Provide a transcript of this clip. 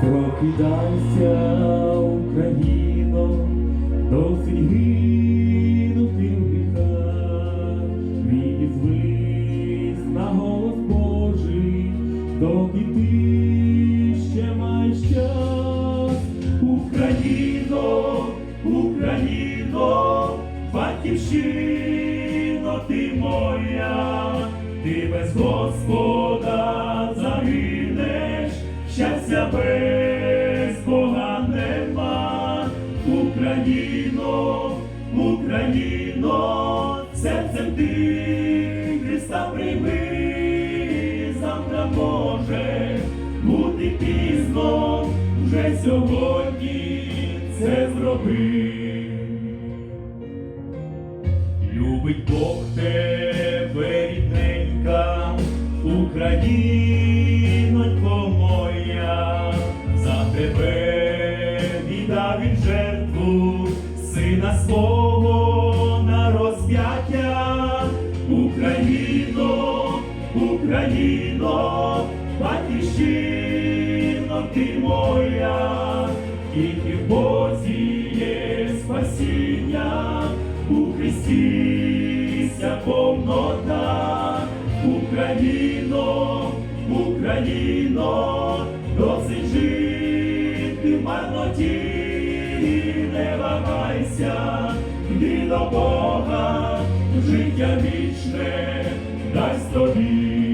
Прокидайся, Україно, досить гинути в гріхах, відзвись на голос Божий, доки ти ще маєш час, Україно, Україно, батьківщино ти моя, ти без Господа загинеш, щастя без Україно, Україно, серцем ти Христа прийми, завтра може бути пізно, вже сьогодні це зроби. Любить Бог тебе, рідненька, Українонько моя, за тебе віддав сина свого на розп'яття, Україно, Україно, батьківщино ти моя, тільки в Бозі є спасіння, у Христі ся повнота, Україно, Україно, досить жити в марноті, не вагайся, йди до Бога, життя вічне дасть тобі.